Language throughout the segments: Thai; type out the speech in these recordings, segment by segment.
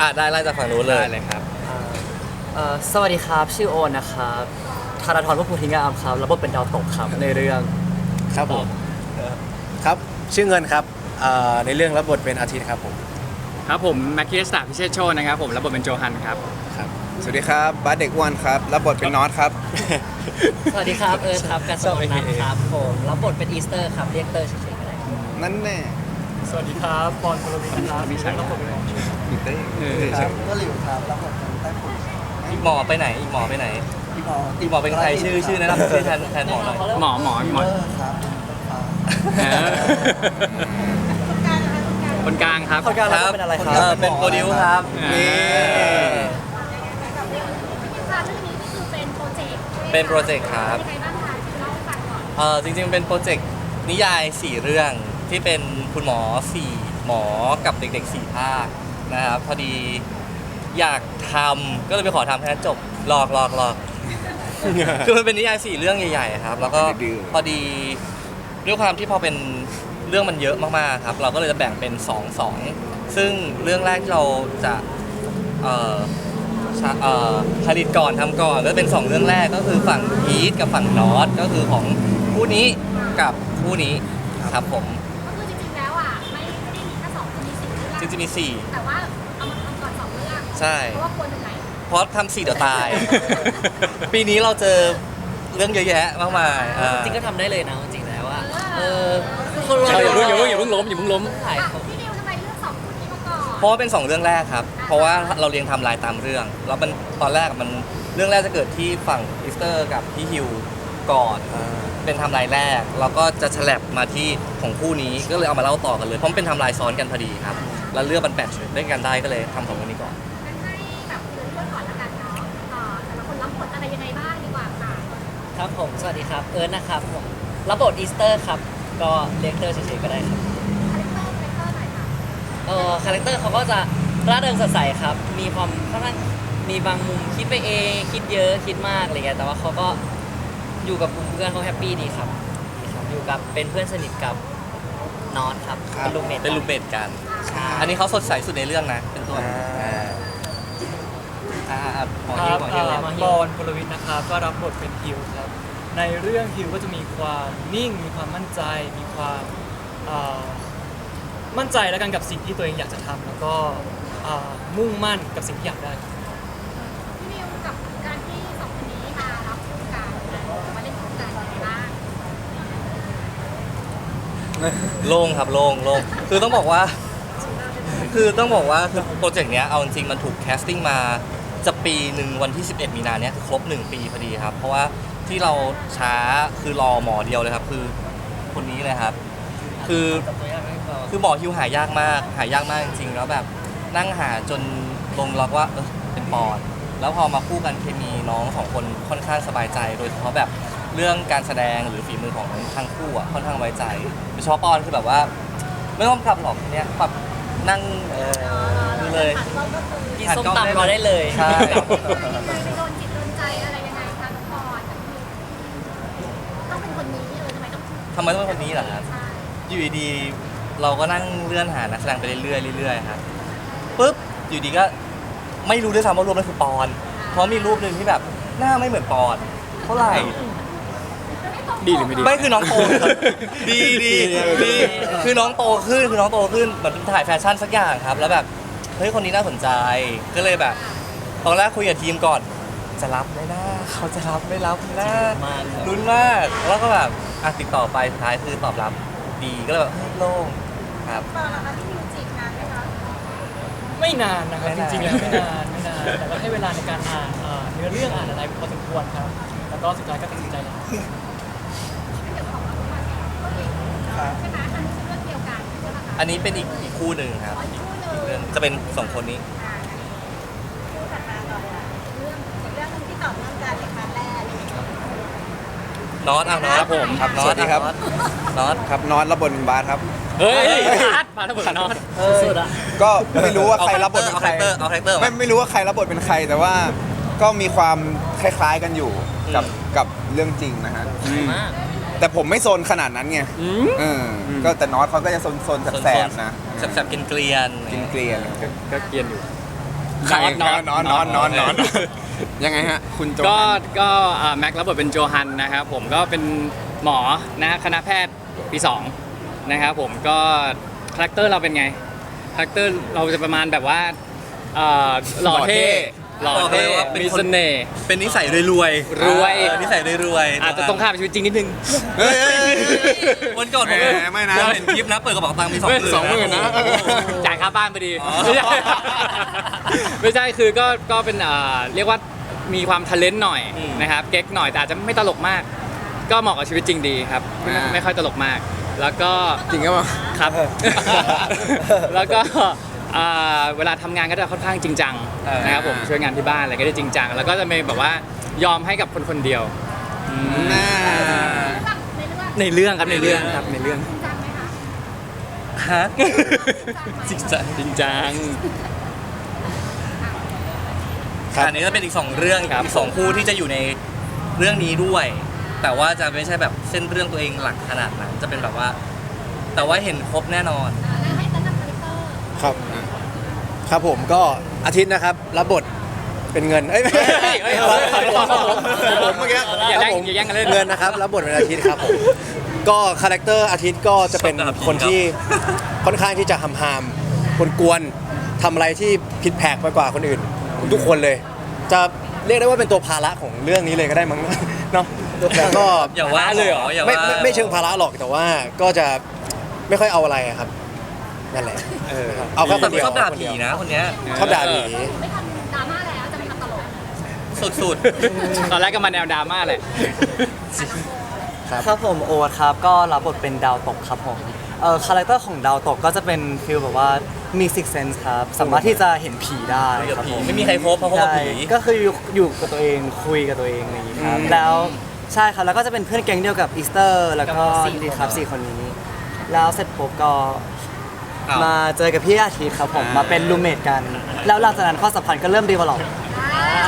อะได้ไล่จากฝั่งนู้นเลย ได้เลยครับ เอ่อสวัสดีครับ ชื่อโอนนะครับธาราธรวภูทิงามครับรับบทเป็นดาวตกครับในเรื่อง ครับผมครับชื่อเงินครับเอ่อในเรื่องรับบทเป็นอาทิตย์ครับผมครับผมแม็กกี้สตาพิเชษโชนนะครับผมรับบทเป็นโจฮันครับ ครับ สวัสดีครับบัสเด็กอ้วนครับรับบทเป็นน็อตครับ สวัสดีครับเอิร์ธครับกันสมนันครับผมรับบทเป็นอีสเตอร์ครับเรียกเตอร์เฉยๆก็ได้นั่นแน่สวัสดีครับปอนพลวินครับมีชัยรับบทเป็น ครับก็หลิวครับรับบทเป็นใต้ฝุ่นอีกหมอไปไหนอีกหมอไปไหนพี่พออีกหมอเป็นใครชื่อชื่อแนะนำชื่อแทนแทนหมอหน่อยหมอหมอหมอครับเออ คนกลางครับคนกลางรับบทเป็นอะไรครัเอบอเป็นโปรดิวครับนี่ค่ะเรื่องนี้นี่คือเป็นโปรเจกต์เป็นโปรเจกต์ครับ ยังไงบ้างคะเล่าให้ฟังก่อนเออจริงๆ เป็นโปรเจกต์นิยายสี่เรื่องที่เป็นคุณหมอสี่หมอกับเด็กๆสี่ภาค นะครับพอดีอยากทำก็เลยไปขอทำแค่นั้นจบหลอกหลอกหลอก คือมันเป็นนิยายสี่เรื่องใหญ่ๆครับ แล้วก็พอดีด้วยความที่พอเป็นเรื่องมันเยอะมากๆครับ เราก็เลยจะแบ่งเป็นสองสองซึ่งเรื่องแรกที่เราจะเอ่อชะเอ่อผลิตก่อนทำก่อนก็เป็นสองเรื่องแรกก็คือฝั่งพีทกับฝั่งนอตก็คือของคู่นี้กับคู่นี้ครับผม จริงๆมีสี่แต่ว่าเอามาทำก่อนสองเรื่องใช่ เพราะว่าควรเป็นไหนเพราะทำสี่เดี๋ยวตาย ปีนี้เราเจอเรื่องเยอะแยะมากมายอ่า จริงก็ทำได้เลยนะจริงๆแล้วว่าเออทุกคนเอออย่าเพิ่งอย่าเพิ่งอย่าเพิ่งล้มอย่าเพิ่งล้ม ถ่ายอะผมพี่ดิวทำไมเลือกสองคนนี้มาก่อนเพราะว่าเป็นสองเรื่องแรกครับ เพราะว่าเราเรียงไทำลายตามเรื่อง แล้วมันตอนแรกมันเรื่องแรกจะเกิดที่ฝั่งอีสเตอร์กับพี่ฮิวก่อน เป็นไทำลายแรก แล้วก็จะฉลับมาที่ของคู่นี้ ก็เลยเอามาเล่าต่อกันเลย เพราะมันเป็นไทำลายซ้อนกันพอดีครับ แล้วเรื่องมันแปดด้วยกันได้ก็เลยทำสองเรื่องนี้ก่อน งั้นให้แบบคุณเลือกก่อนละกันเนาะเอ่อแต่ละคนรับบทอะไรยังไงบ้างดีกว่าค่ะครับผม สวัสดีครับ เอิร์ธนะครับผมรับบทอีสเตอร์ครับ ก็เรียกเตอร์เฉยๆก็ได้ครับ คาแรคเตอร์คาแรคเตอร์หน่อยค่ะเออคาแรคเตอร์เขาก็จะร่าเริงสดใสครับ มีความค่อนข้างมีบางมุมคิดไปเอง คิดเยอะ คิดมากอะไรเงี้ย แต่ว่าเขาก็อยู่กับกลุ่มเพื่อนเขาแฮปปี้ดีครับดีครับ อยู่กับเป็นเพื่อนสนิทกับนอตครับเป็นลูกเมทเป็นลูกเบดกันใช่ อันนี้เขาสดใสสุดในเรื่องนะ เป็นตัวอ่าอ่าอ่าหมอคฮิวรับหมอเอ่ฮิวอปอนพลวิทย์นะครับก็รับบทเป็นฮิวครับ ในเรื่องฮิวก็จะมีความนิ่ง มีความมั่นใจ มีความเอ่อมั่นใจแล้วกันกับสิ่งที่ตัวเองอยากจะทำแล้วก็เอ่อมุ่งมั่นกับสิ่งที่อยากได้พี่ดิวกับการที่สองคนนี้มารับคู่กันมาเล่นคู่กันยังไงบ้างโล่งครับโล่งโล่งคือต้องบอกว่า คือต้องบอกว่าคือโปรเจกต์เนี้ยเอาจริงๆมันถูกแคสติ้งมาจะปีหนึ่งวันที่ 11 มีนาเนี้ยคือครบ 1 ปีพอดีครับ เพราะว่าที่เราช้าคือรอหมอเดียวเลยครับ คือคนนี้เลยครับ คือกับตัวอย่างไม่พอคือหมอฮิวหายากมาก หายากมากจริงๆแล้วแบบนั่งหาจนลงล็อกว่าเออเป็นปอด แล้วพอมาคู่กันเคมีน้องสองคนค่อนข้างสบายใจ โดยเฉพาะแบบเรื่องการแสดงหรือฝีมือของทั้งคู่อะค่อนข้างไว้ใจโดยเฉพาะปอนคือแบบว่า ไม่ต้องปรับหรอกเนี้ยปรับ นั่งเออดูเลยเราก็คือกินส้มตำรอได้เลยใช่ไปโดนจิตโดนใจอะไรยังไงคะน้องปอนกับพี่ต้องเป็นคนนี้เออทำไมต้องทำไมต้องเป็นคนนี้ล่ะครับ ใช่อยู่ดีๆเราก็นั่งเลื่อนหานักแสดงไปเรื่อยๆเรื่อยๆครับปุ๊บอยู่ดีก็ไม่รู้ด้วยซ้ำว่ารวมนั้นคือปอน เพราะมีรูปหนึ่งที่แบบหน้าไม่เหมือนปอนเท่าไหร่ ดีหรือไม่ดี ไม่คือน้องโตครับดีดีดีคือน้องโตขึ้นคือน้องโตขึ้นเหมือนถ่ายแฟชั่นสักอย่างครับ แล้วแบบเฮ้ยคนนี้น่าสนใจก็เลยแบบตอนแรกคุยกับทีมก่อนจะรับไหมนะเขาจะรับไม่รับนะมากครับลุ้นมากแล้วก็แบบอะติดต่อไปสุดท้ายคือตอบรับดีก็เลยแบบเฮ้ยโล่งครับตอนนั้นที่มิวจิกนานไหมคะไม่นานนะครับไม่จนานริงๆแล้วไม่นานไม่นานแต่ก็ให้เวลาในการอ่านเอ่อเนื้อเรื่องอ่านอะไรพอสมควรครับแล้วก็สุดท้ายก็ตัดสินใจแล้ว ไม่เกี่ยวกับของมาก็เองใช่ไหมอันนี้คือเรื่องเดียวกันใช่ไหมคะอันนี้เป็นอีกอีกคู่หนึ่งครับอ๋ออีกคู่หนึ่งอีกเรื่องจะเป็นสองคนนี้ อ่าคู่ถัดมาก่อนอะเรื่องอีกเรื่องหนึงที่ต่อเนื่องกันในครั้งแรกน็อตอะน็อตครับผมครับน็อตสวัสดีครับ น็อตครับน็อตรับบทเป็นบาสครับ เฮ้ยพัดมาทั้งหมดนอนสุดๆอะก็ไม่รู้ว่าเอาใครคาแรรัคบบเตทอร์เป็นเอาใคคารแรคเตอร์เอาคาแรคเตอร์ไม่ไม่รู้ว่าใครรับบทเป็นใครแต่ว่าก็มีความคล้ายๆกันอยู่กับกับเรื่องจริงนะฮะ มาก แต่ผมไม่โซนขนาดนั้นไงอืมเอออก็แต่น็อตเขาก็จะโซนโซนๆแสบๆนะแสบๆกินเกลียนๆกินเกลียนก็เกรียนอยู่ใครนอนนอนนอนนอนนอนยังไงฮะคุณโจก็ฮันก็อ่าแม็กรับบทเป็นโจฮันนะครับผมก็เป็นหมอนะคณะแพทย์ปี2นะครับผมก็คาแรคเตอร์เราเป็นไงคาแรคเตอร์เราจะประมาณแบบว่าเอ่อหล่อเท่ หล่อเท่บอกเลยว่าเป็นมีคน เสน่ห์ เป็นนิสัยรวยๆรวย เออนิสัยรวยๆอาจจะตรงข้ามกับชีวิตจริงนิดนึง เฮ้ยเฮ้ยเฮ้ยวันก่อนผมแหมไม่นะผมเห็นคลิปนะเปิดกระเป๋าตังค์มีสองหมื่น สองหมื่นนะโอ้โหจ่ายค่าบ้านพอดี อ๋อ ไม่ใช่ไม่ใช่คือก็ก็เป็นอ่าเรียกว่ามีความทะเลนหน่อยอืม นะครับเก๊กหน่อยแต่อาจจะไม่ตลกมาก ก็เหมาะกับชีวิตจริงดีครับไม่อ่า ไม่ค่อยตลกมาก แล้วก็จริงก็มาครับ แล้วก็ อ่าเวลาทำงานก็จะค่อนข้างจริงจังเออ นะครับผมช่วยงานที่บ้านอะไรก็จะจริงจังแล้วก็จะมีแบบว่ายอมให้กับคนคนเดียวอืมน่า ในเรื่องในเรื่องครับในเรื่องครับในเรื่อง จริงจังไหมคะฮะจริงจังจริงจัง ครับ อันนี้ก็เป็นอีกสองเรื่องครับ อีกสองคู่ที่จะอยู่ในเรื่องนี้ด้วย แต่ว่าจะไม่ใช่แบบเส้นเรื่องตัวเองหลักขนาดนั้นจะเป็นแบบว่า แต่ว่าเห็นครบแน่นอน อ่ ครับ ครับผมก็อาทิตย์นะครับ รับบทเป็นเงินเอ้ยไม่ใช่เฮ้ยเฮ้ยเฮ้ยเฮ้ยผมเมื่อกี้อย่าแย่งครับผมอย่าแย่งกันเล่นเงินนะครับรับบทเป็นอาทิตย์ครับผมก็คาแรคเตอร์อาทิตย์ก็จะเป็นชอบด่าผีคนที่ค่อนข้างที่จะหำหามคนกวนทำอะไรที่ผิดแผกไปกว่าคนอื่น ทุกคนเลย จะเรียกได้ว่าเป็นตัวภาระของเรื่องนี้เลยก็ได้มั้งเนาะแต่ก็อย่าว่าเลยเหรออย่าไม่ว่าไม่ไม่เชิงภาระหรอกแต่ว่าก็จะไม่ค่อยเอาอะไรอะครับ นั่นแหละเออเอาแค่คแต่นเดียวชอบด่าคนผีเยวนะ คนเนี้ยชอบด่าผีไม่ทำดราม่าแล้วจะไม่ทำตลกสุดตอนแรกก็มาแนวดราม่าแหละ ครับผมโอ๊ตครับก็รับบทเป็นดาวตกครับผมเอ่อคาแรคเตอร์ของดาวตกก็จะเป็นฟิลแบบว่ามีซิกเซนส์ครับ สามารถที่จะเห็นผีได้ๆคุยกับครับผีผมไม่มีใครพบเพราะพบกับใช่ผีก็คืออยู่อยู่กับตัวเองคุยกับตัวเองอะไรอย่างนี้ครับแล้วใช่ครับแล้วก็จะเป็นเพื่อนแก๊งเดียวกับอีสเตอร์ แล้วก็กับสี่ดีคนครับสี่คนนี้ แล้วเสร็จปุ๊บก็ อ้าวมาเจอกับพี่อาทิตย์ครับผมอ่ามมาเป็นรูเมทกัน แล้วหลังจากนั้นข้อสัมพันธ์ก็เริ่มดีวอลลอป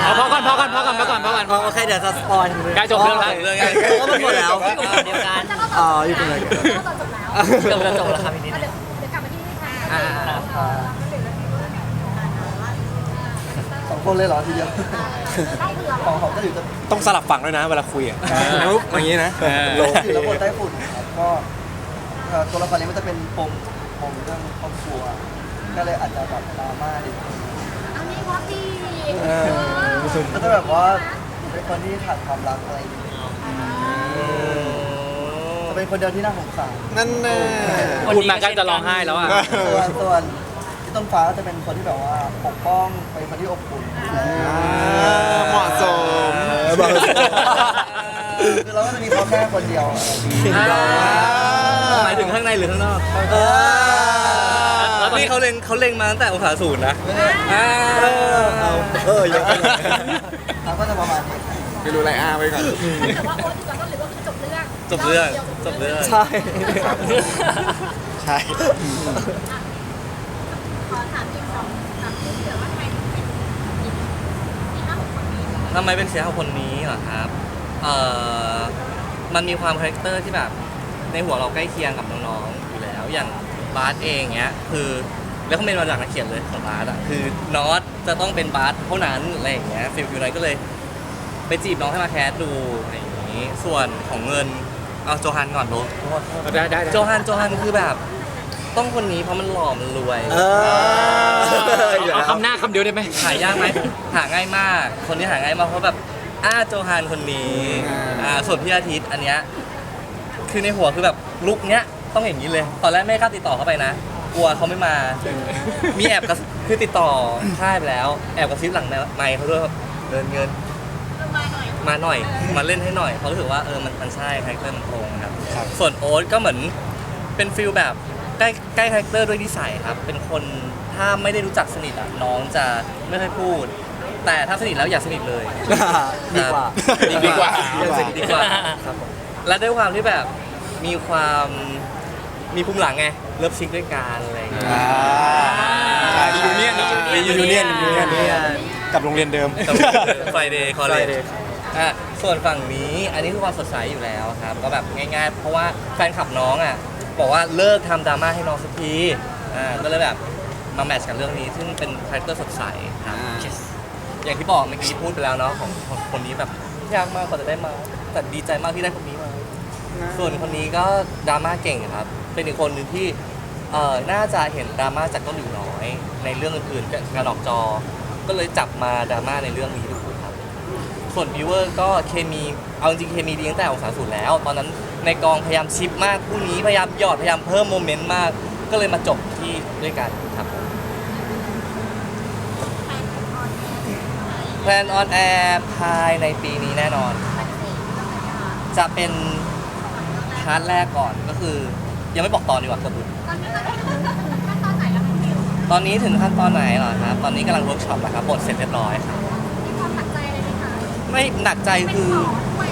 เอาพอก่อนพอก่อนพอก่อนพอก่อนพอก่อน โอเคเดี๋ยวจะสปอยล์ทั้งเรื่องใกล้จบเรื่องแล้ว เรื่องไงก็มันหมดแล้วเดียวกันจะเล่าต่อ๋อออยู่ตรงไหนเล่าต่อจบแล้ว จบแล้วจบแล้วครับอีกนิดอะนึเดี๋ยวงเดี๋ยวกลับมาที่นี่ค่ะอ่าสองคนเลยเหรอทีเดียวเล่าเผื่อ ของของก็อยู่จะต้องสลับฝั่งด้วยนะเวลาคุยอะนุ๊กอย่างนี้นะ เออโลอยู่แล้วบนใต้ฝุ่นครับก็เอ่อตัวละครนี้มันจะเป็นปม ปมเรื่องครอบครัว ก็เลยอาจจะแบบดราม่านิดนึงเอานี่วอดีเออ ก็จะแบบว่าเป็นคนที่ขาดความรักอะไรอย่างเงี้ยจะเป็นคนเดียวที่น่าสงสารนั่นแน่พูดมาใกล้จะร้องไห้แล้วอะ ส่วนส่วนที่ต้นฟ้าก็จะเป็นคนที่แบบว่าปกป้องเป็นคนที่อบอุ่นเหมาะสม คือเราก็จะมีเขาแค่คนเดียวอะไรอย่างเงี้ยหมายถึงข้างในหรือข้างนอกเออแล้วนี่เขาเล็งเขาเล็งมาตั้งแต่องศาศูนย์นะอ่าเอาเออเยอะจังเลยครับก็จะประมาณนี้ไม่รู้อะไรอ้าไว้ก่อนแต่ว่าโอ๊ตดีกว่าก็หรือว่าคือจบเรื่องจบเรื่องจบเรื่องใช่ใช่ขอถามอีกสองถามที่เหลือว่าทำไมถึงเป็นอีกอีกห้าหกคนนี้ทำไมเป็นเสียงของคนนี้เหรอครับ เอ่อมันมีความคาแรคเตอร์ที่แบบ ในหัวเราใกล้เคียงกับน้องๆอยู่แล้วอย่างบาสเองเนี้ยคือแล้วเขาเป็นมาจากนักเขียนเลยของบาสอะคือนอตจะต้องเป็นบาสเท่านั้นอะไรอย่างเงี้ยฟิลฟิลนั้นก็เลยไปจีบน้องให้มาแคสดูอะไรอย่างงี้ ส่วนของเงินเอาโจฮันก่อนโลได้ได้ได้โจฮันโจฮันคือแบบ ต้องคนนี้เพราะมันหล่อมันรวยเอออยู่เอาแล้วคำหน้าคำเดียวได้ไหมหายากไหมหาง่ายมาก คนที่หาง่ายมากเพราะแบบ อ้าโจฮานคนนี้อ่าส่วนพี่อาทิตย์อันเนี้ยคือในหัวคือแบบลุกเนี้ยต้องอย่างนี้เลย ตอนแรกไม่กล้าติดต่อเข้าไปนะ กลัวเขาไม่มา มีแอบกับคือติดต่อค่ายไปแล้ว แอบกับซิปหลังไมค์เขาด้วยแบบเงินเงินมาหน่อยมาหน่อย มาเล่นให้หน่อยเขาะรู้สึกว่าเออมันมันใช่คาแรคเตอร์มันตรงครับ ครับ ส่วนโอ๊ตก็เหมือนเป็นฟิลแบบใกล้ใกล้คาแรคเตอร์ด้วยนิสัยครับ เป็นคนถ้าไม่ได้รู้จักสนิทอะน้องจะไม่ค่อยพูด แต่ถ้าสนิทแล้วอย่าสนิทเลยดีกว่าดีกว่าดีกว่าดีกว่าครับผมและด้วยความที่แบบมีความมีภูมิหลังไงเลิฟซิกด้วยกันอะไรอย่างเงี้ย อ่าใช่ยูเนียนมียูเนียนยูเนียนเนี่ยกับโรงเรียนเดิม ไฟเดย์คอลเลจ Friday อะส่วนฝั่งนี้อันนี้คือความสดใสอยู่แล้วครับ ก็แบบง่ายๆ เพราะว่าแฟนคลับน้องอะบอกว่าเลิกทำดราม่าให้น้องสักทีอ่าก็เลยแบบมาแมทช์กับเรื่องนี้ ซึ่งเป็นคาแรคเตอร์สดใสครับอ่า อย่างที่บอกเมื่อกี้พูดไปแล้วเนาะของของคนนี้แบบยากมากกว่าจะได้มา แต่ดีใจมากที่ได้คนนี้มา ส่วนคนนี้ก็ดราม่าเก่งครับ เป็นอีกคนหนึ่งที่เอ่อน่าจะเห็นดราม่าจากต้นหลิวน้อย ในเรื่องอื่นๆกับการออกจอ ก็เลยจับมาดราม่าในเรื่องนี้ดูครับ ส่วนวิวเวอร์ก็เคมีเอาจริงๆเคมีดีตั้งแต่องศาสูตรแล้ว ตอนนั้นในกองพยายามชิปมากคู่นี้พยายามหยอดพยายามเพิ่มโมเมนต์มาก ก็เลยมาจบที่ด้วยกันครับผม แฟนออนแอร์แพลนออนแอร์ภายในปีนี้แน่นอนวันที่สี่ต้องไหนคะจะเป็นพาร์ทแรกก่อนก็คือ ยังไม่บอกตอนดีกว่าครับคุณตอนนี้เราได้ถึงขั้นตอนไหนแล้วคะคิวตอนนี้ถึงขั้นตอนไหนเหรอครับ ตอนนี้กำลังเวิร์กช็อปแล้วครับบทเสร็จเรียบร้อยครับมีความหนักใจอะไรไหมคะไม่หนักใจเป็นคือหมอด้วย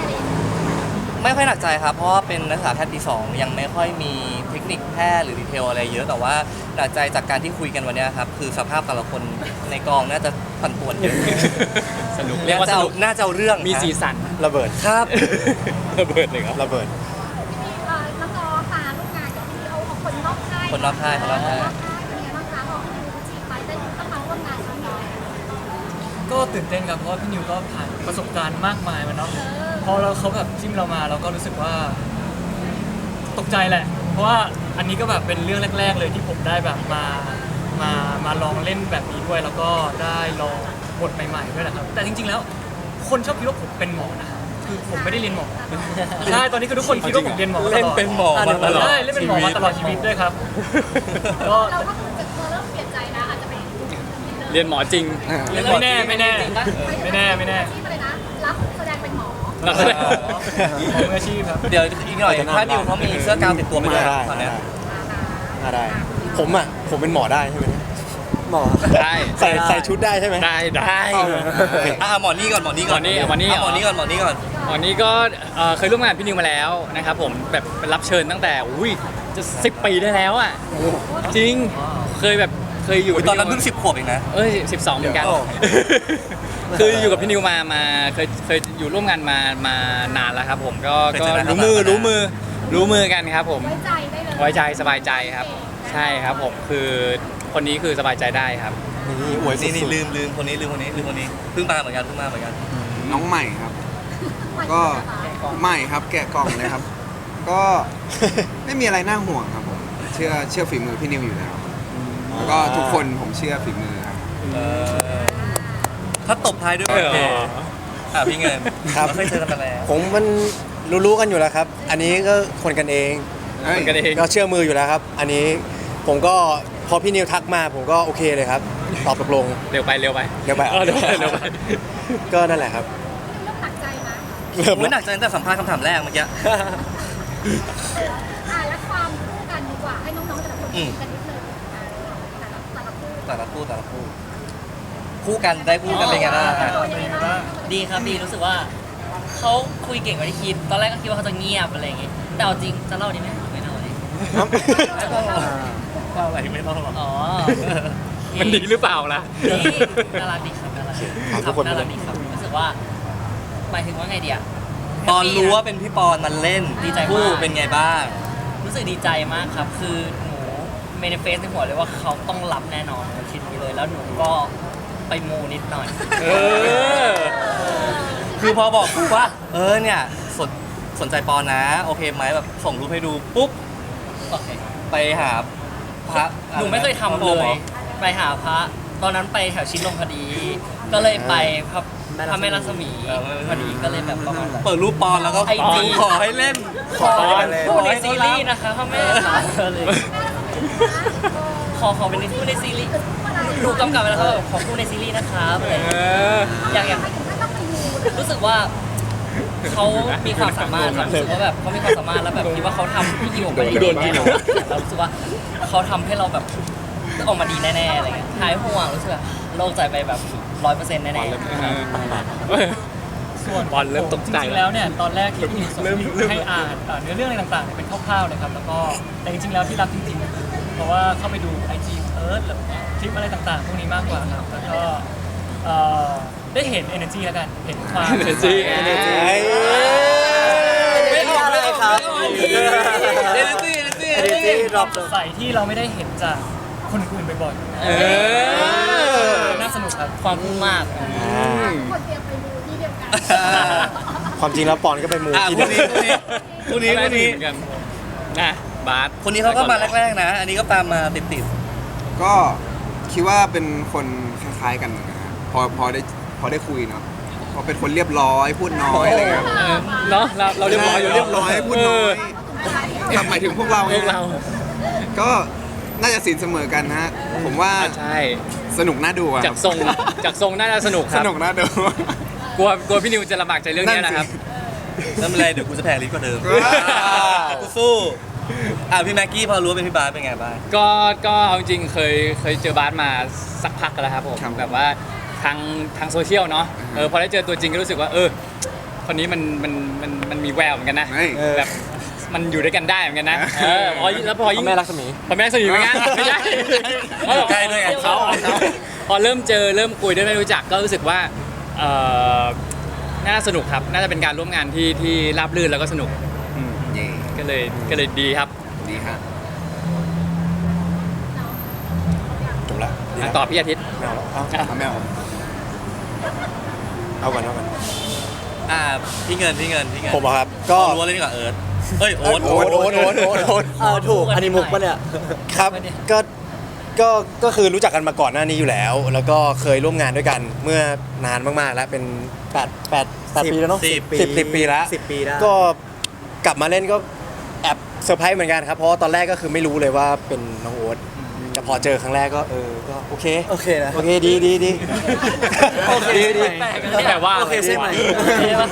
อะ ไรอย่างเงี้ยไม่ค่อยหนักใจครับ เพราะว่าเป็นนักศึกษาแพทย์ปีสองยังไม่ค่อยมีเทคนิคแพทย์หรือดีเทลอะไรเยอะแต่ว่าหนักใจจากการที่คุยกันวันเนี้ยครับคือสภาพแต่ละคนในกองน่าจะผันป่วนเยอะสนุกเรียกน่าว่าจะสเอานุกน่าจะเอาเรื่องมีสีนะสันระเบิดครับ ระเบิดเลยครับระเบิดมีเอ่อน้องๆค่ะลูกงานกับพี่เอาเอาคนนอกค่ายคนนอกค่ายคนนอกค่ายนอกค่ายเป็นยังไงบ้างคะพอพี่ดูจีบไปได้ต้องมาร่วมงานกับน้องก็ตื่นเต้นครับเพราะว่าพี่นิวก็ผ่านประสบการณ์มากมายมาเนาะ พอเราเขาแบบจิ้มเรามาเราก็รู้สึกว่าตกใจแหละ เพราะว่าอันนี้ก็แบบเป็นเรื่องแรก ๆ เลยที่ผมได้แบบมามามาลองเล่นแบบนี้ด้วย แล้วก็ได้ลองบทใหม่ๆด้วยนะครับ แต่จริง ๆ แล้ว คนชอบคิดว่าผมเป็นหมอนะคือผมไม่ได้เรียนหมอใช่ตอนนี้คือทุกคนคิดว่าผมเรียนหมอมาตเล่นลอดเป็นหมอมาตลอดใช่เล่นเป็นหมอมาตลอดชีวิตด้วยครับก็เราก็คือจะเริ่มเปลี่ยนใจนะอาจจะเป็นเรียนหมอจริงไม่แน่ไม่แน่ไม่แน่ไม่แน่ นหมอนักแสดงหมอมืออาชีพครับ เดี๋ยวอีกหน่อยถ้านิวเขามีเสื้อกาวติดตัวไปด้วยได้ตอนเนี้ยได้ได้ผมอะ ผมเป็นหมอได้ใช่ไหมหมอได้ ใส่ใส่ชุดได้ใช่ไหม ได้ได้อะหมอนี่ก่อนหมอนี่ก่อนหมอนี่หมอนี่ะหมอนี่ก่อนหมอนี่ก่อน วันนี้ก็เอ่อเคยร่วมงานกับพี่นิวมาแล้วนะครับผมแบบเป็นรับเชิญตั้งแต่อุ้ยจะสิบปีได้แล้วอะจริงเคยแบบเคยอยู่อุ๊ยกับตอนนั้นพี่เพิ่งสิบขวบเองนะ เอ้ยสิบสองเหมือนกันโอ้ คืออยู่กับพี่นิวมามาเคยเคยอยู่ร่วมงานมามานานแล้วครับ ผมก็เคยก็เจอหน้ารู้มือค่าตารู้มือ รู้มือกันครับ ผมไว้ใจได้เลยไว้ใจสบายใจครับ ใช่ครับ ผมคือคนนี้คือสบายใจได้ครับ นี่อวยสุนี่นี่ดลืมลืมคนนี้ลืมคนนี้ลืมคนนี้เพิ่งมาเหมือนกันเพิ่งมาเหมือนกัน น้องใหม่ครับ ก็ใหม่ครับ แกะกล่องเลยครับ ก็ไม่มีอะไรน่าห่วงครับผมเชื่อเชื่อฝีมือพี่นิวอยู่แล้วแล้วก็ทุกคนผมเชื่อฝีมือครับ เออ ถ้าตบท้ายด้วยโอเคอะพี่เงินครับเราเคยเจอกันมาแล้ว ผมมันรู้ๆกันอยู่แล้วครับ อันนี้ก็คนกันเองเฮ้ยคนกันเอง ก็เชื่อมืออยู่แล้วครับ อันนี้ผมก็พอพี่นิวทักมาผมก็โอเคเลยครับ ตอบตกลงเร็วไปเร็วไปเร็วไปออเร็วไปเร็วไปก็นั่นแหละครับเริ่มหนักใจนะเริ่มไม่หแล้นัวกใจตั้งแต่สัมภาษณ์คำถามแรกเมื่อกี้อ่าและความคู่กันดีกว่าให้น้องๆแต่ละคนอืม กันนิดนึงอ่าแต่ละแต่ละคู่แต่ละคู่แต่ละคู่ คู่กันได้คู่กันเป็นไงบ้างอะเป็นยังไงบ้างดีครับดีรู้สึกว่าเขาคุยเก่งกว่าที่คิด ตอนแรกก็คิดว่าเขาจะเงียบอะไรอย่างงี้แต่เอาจริงจะเล่าดีไหมไม่เล่าดิว่าอะไรไม่ต้องหรอกอ๋อมันดีหรือเปล่าล่ะดีน่ารักดีครับน่ารักดีถามทุกคนน่ารักดีครับรู้สึกว่าหมายถึงว่าไงดีอะตอนรู้ว่าเป็นพี่ปอนมันเล่นดีใจมากคู่เป็นไงบ้าง รู้สึกดีใจมากครับ คือหนูเมนิเฟสในหัวเลยว่าเขาต้องรับแน่นอนหนูคิดนี้เลย แล้วหนูก็ ไปมูนิดหน่อย เออ คือพอบอกกูว่า เออเนี่ยสนสนใจปอนนะ โอเคไหมแบบส่งรูปให้ดูปุ๊บโอเคไปหาพระหนูไม่เคยทำเลยไปหาพระ ตอนนั้นไปแถวชิดลมพอดี ก็เลยไปพระพระแม่รัศมีพอดีก็เลยแบบประมาณแบบเปิดรูปปอนแล้วก็ไอจี ขอให้เล่น ขอพูดในซีรีส์นะคะพ่อแม่ค่ะเลยขอขอเป็นพูดในซีรีส์ หนูกำกับไปแล้วเขาแบบขอพูดในซีรีส์นะครับอะไรอย่างเงี้ยอย่างอย่างไม่ถึงขั้นต้องไปมูเลยรู้สึกว่าเขามีความสามารถครับรู้สึกว่าแบบเขามีความสามารถแล้วแบบคิดว่าเขาทำพี่กิวออกมาได้ดีแน่นอนเรารู้สึกว่าเขาทำให้เราแบบออกมาดีแน่ๆอะไรเงี้ยหายห่วงรู้สึกแบบโล่งใจไปแบบร้อยเปอร์เซ็นต์แน่ๆ ส่วนบอลเริ่มตกใจจริงๆแล้แล้ววเนี่ยตอนแรกที่พี่นิวส่งให้อ่านอ่านเนื้อเรื่องอะไรต่างๆเนี่ยเป็นคร่าวๆเลยครับ แล้วก็แต่จริงๆแล้วที่รับจริงๆ เพราะว่าเข้าไปดู IG เอิร์ธหรือ คลิปอะไรต่างๆ พวกนี้มากกว่าครับ แล้วก็เอ่อได้เห็น energy แล้วกัน เห็นความ Energy เอ้ยไม่ออกอะไรครับ เอเนจีเอเนจี Energy ความสดใสที่เราไม่ได้เห็นจากคนอื่นบ่อยเออ ๆน่าสนุกครับ ความพุ่งมากอ่าคนเตรียมไปดูที่เดียวกันความจริงแล้วปอนก็ไปมูอะที่คู่เดีนี้ยวคู่นี้คู่นี้คู่นี้เหมือนกันนะบาสคนนี้เขาก็มาแรกๆนะ อันนี้ก็ตามมาติดก็ คิดว่าเป็นคนคล้ายๆกันนะฮะพอพอได้พอได้คุยเนาะพอเป็นคนเรียบร้อยพูดน้อยอะไรเงี้ยเออเนาะเราเราเรียบร้อยอยู่เรียบร้อยพูดน้อยเครับหมายถึงพวกเราพวกเรา ก็น่าจะสินเสมอกันนะฮะ ผมว่าอะใช่ สนุกน่าดูอะจากทรงจากทรงน่าจะสนุกคสรับนุกน่าดู กลัวกลัวพี่นิวจะลำบากใจเรื่องเนี้ยนะครับๆแล้วไม่เป็นไรเดี๋ยวกูจะแพงลิ้นกว่าเดิมว้าวกูสู้ อะพี่แม็กกี้พอรู้ว่าเป็นพี่บาสเป็นไงบ้าง ก็ก็เอาจริงๆเคยเคยเจอบาสมาสักพักแล้วครับผมครับแบบว่าทางทางโซเชียลเนาะเออพอได้เจอตัวจริงก็รู้สึกว่า เออ คนนี้มันมันมันมันมีแววเหมือนกันนะเฮ้ย แบบมันอยู่ด้วยกันได้เหมือนกันนะเออพอแล้วพอยิ่ง แม่รักษมี พอแม่สนิทเหมือนกันไม่ใช่อยู่ใกล้ด้วยไงเขาเขา พอเริ่มเจอเริ่มคุยได้ไม่รู้จักก็รู้สึกว่าเออน่าสนุกครับ น่าจะเป็นการร่วมงานที่ที่ราบรื่นแล้วก็สนุก เย่ก็เลยก็เลยดีครับ ดีฮะจบละดีอะนะต่อพี่อาทิตย์ไม่เอาหรอกเอาเอาไม่เอาเอาก่อนเอาก่อนอ่าพี่เงินพี่เงินพี่เงินผมอะครับ ก็ก็รู้เลยดีกว่าเอิร์ธเฮ้ยโอ๊ต โอ๊ตโอ๊ตโอ๊ตโอ๊ตโอ๊ตเออถูกอันนี้มุกปะเนี่ย ครับ ก็ ก็ ก็คือรู้จักกันมาก่อนหน้านี้อยู่แล้ว แล้วก็เคยร่วมงานด้วยกันเมื่อนานมากๆแล้วเป็นแปดแปดแปดปีแล้วเนาะสิบสิบสิบปีแล้ว สิบปีได้ก็กลับมาเล่นก็ แอบเซอร์ไพรส์เหมือนกันครับ เพราะว่าตอนแรกก็คือไม่รู้เลยว่าเป็นน้องโอ๊ตแต่พอเจอครั้งแรกก็เออก็โอเค โอเคนะ โอเคดีดีดีโอเคดีดีแต่ว่าโอเคใช่ไหมอะ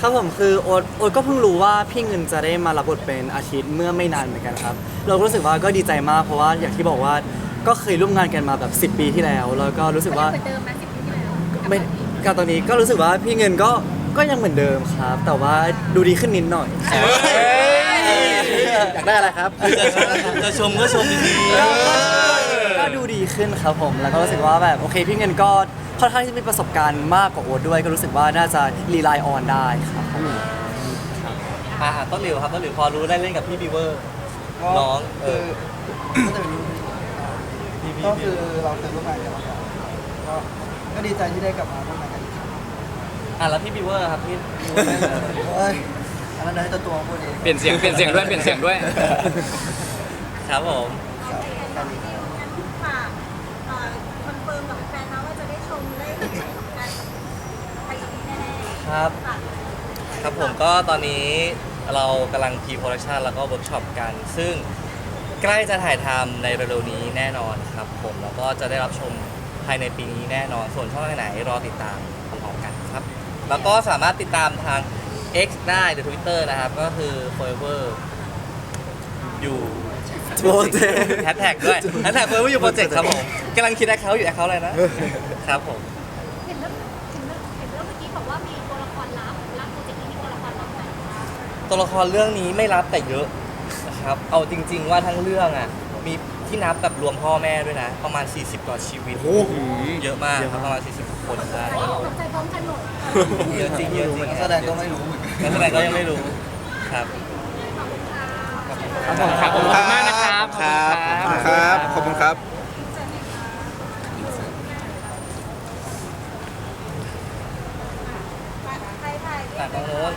ครับผมคือโอ๊ตโอ๊ตก็เพิ่งรู้ว่าพี่เงินจะได้มารับบทเป็นอาทิตย์เมื่อไม่นานเหมือนกันครับ เราก็รู้สึกว่าก็ดีใจมากเพราะว่าอย่างที่บอกว่าก็เคยร่วมงานกันมาแบบ 10 ปีที่แล้ว แล้วก็รู้สึกว่าเหมือนเดิมไหมสิบปีที่แล้วไม่กับตอนนี้ก็รู้สึกว่าพี่เงินก็ ก็ยังเหมือนเดิมครับ แต่ว่าดูดีขึ้นนิดหน่อยอยากได้อะไรครับ จะชมก็ชมดีก็ก็ก็ดูดีขึ้นครับผมแล้วก็รู้สึกว่าแบบโอเคพี่เงินก็ค่อนข้างที่จะมีประสบการณ์มากกว่าโอ๊ตด้วย ก็รู้สึกว่าน่าจะรีไลน์ออนได้ครับผมๆอ่าต้นหลิวครับต้นหลิวพอรู้ได้เล่นกับพี่บีเวอร์น้องเออก็คือเราเคยร่วมงานกันมาก่อนก็ก็ดีใจที่ได้กลับมาร่วมงานกัน อีกครั้งอะแล้วพี่บีเวอร์ครับพี่เฮ้ยอันนั้นให้ตัวตัวพูดเองเปลี่ยนเสียงเปลี่ยนเสียงด้วยเปลี่ยนเสียงด้วย ครับผมฝากเอ่อคอนเฟิร์มกับแฟนนะว่าจะได้ชมได้เห็นของกันไปอีกแน่ๆครับฝากครับผมก็ตอนนี้เรากำลังพีโปรดักชันแล้วก็เวิร์กช็อปกัน ซึ่งใกล้จะถ่ายทำในเร็วๆนี้แน่นอนครับผมแล้วก็จะได้รับชมภายในปีนี้แน่นอน ส่วนช่องไหนรอติดตาม แล้วก็สามารถติดตามทาง X ได้หรือ Twitter นะครับ ก็คือ forever อยู่โปรเจกต์ แฮชแท็กด้วยแฮชแท็ก forever อยู่โปรเจกต์ครับผมกำลังคิดแอคเคาท์อยู่แอคเคาท์อะไรนะ ครับผม เห็นแล้วเห็นแล้วเห็นแล้วเมื่อกี้บอกว่ามีตัวละครลับรับโปรเจกต์นี้มีตัวละครลับไหมตัวละครเรื่องนี้ไม่รับแต่เยอะนะครับ เอาจริง ๆ ว่าทั้งเรื่องอะ มีที่นับแบบรวมพ่อแม่ด้วยนะ ประมาณ 40 กว่าชีวิตเยอะมากครับประมาณ 40กว่า คนได้กใจพร้อมกันหมดเยอะจริงเยอะจริงนักแสดงก็ไม่รู้เหมือนกันแสดงก็ยังไม่รู้ครับขอบคุณครับขอบคุณมากนะครับครับขอบคุณครับขอบคุณครับตัดตรงโน้น